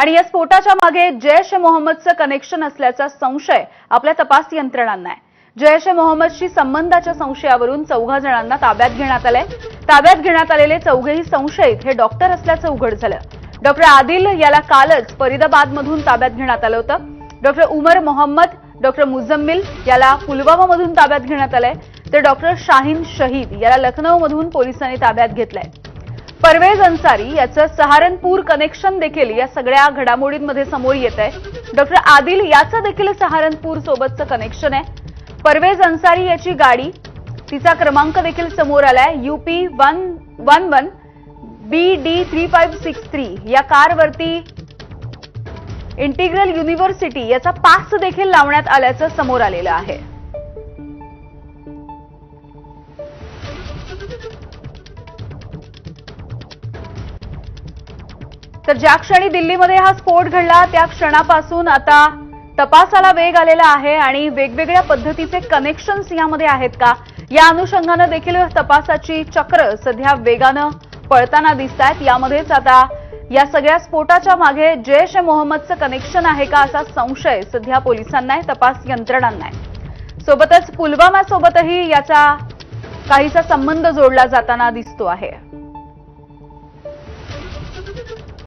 आणि या स्फोटाच्या मागे जैश ए मोहम्मदचं कनेक्शन असल्याचा संशय आपल्या तपास यंत्रणांना आहे. जैश ए मोहम्मदशी संबंधाच्या संशयावरून चौघा जणांना ताब्यात घेण्यात आलंय. ताब्यात घेण्यात आलेले चौघेही संशयित. हे डॉक्टर असल्याचं उघड झालं. डॉक्टर आदिल याला कालच फरीदाबादमधून ताब्यात घेण्यात आलं होतं. डॉक्टर उमर मोहम्मद डॉक्टर मुझम्मिल याला पुलवामामधून ताब्यात घेण्यात आलंय. तर डॉक्टर शाहीन शहीद याला लखनौमधून पोलिसांनी ताब्यात घेतलंय. परवेज अन्सारी याचं सहारनपूर कनेक्शन देखील या सगळ्या घडामोडींमध्ये समोर येत आहे. डॉक्टर आदिल याचं देखील सहारनपूर सोबतचं कनेक्शन आहे. परवेज अन्सारी याची गाडी तिचा क्रमांक देखील समोर आलाय. UP one one one B D three five six three या कारवरती इंटिग्रल युनिव्हर्सिटी याचा पास देखील लावण्यात आल्याचं समोर आलेलं आहे. तर ज्या क्षणी दिल्लीमध्ये हा स्फोट घडला त्या क्षणापासून आता तपासाला वेग आलेला आहे आणि वेगवेगळ्या पद्धतीचे कनेक्शन्स यामध्ये आहेत का? या अनुषंगानं देखील तपासाची चक्र सध्या वेगानं पळताना दिसत आहेत यामध्येच आता या सगळ्या स्फोटाच्या मागे जैश ए मोहम्मदचं कनेक्शन आहे का असा संशय सध्या पोलिसांना आहे तपास यंत्रणांना आहे. सोबतच पुलवामासोबतही याचा काहीसा संबंध जोडला जाताना दिसतो आहे.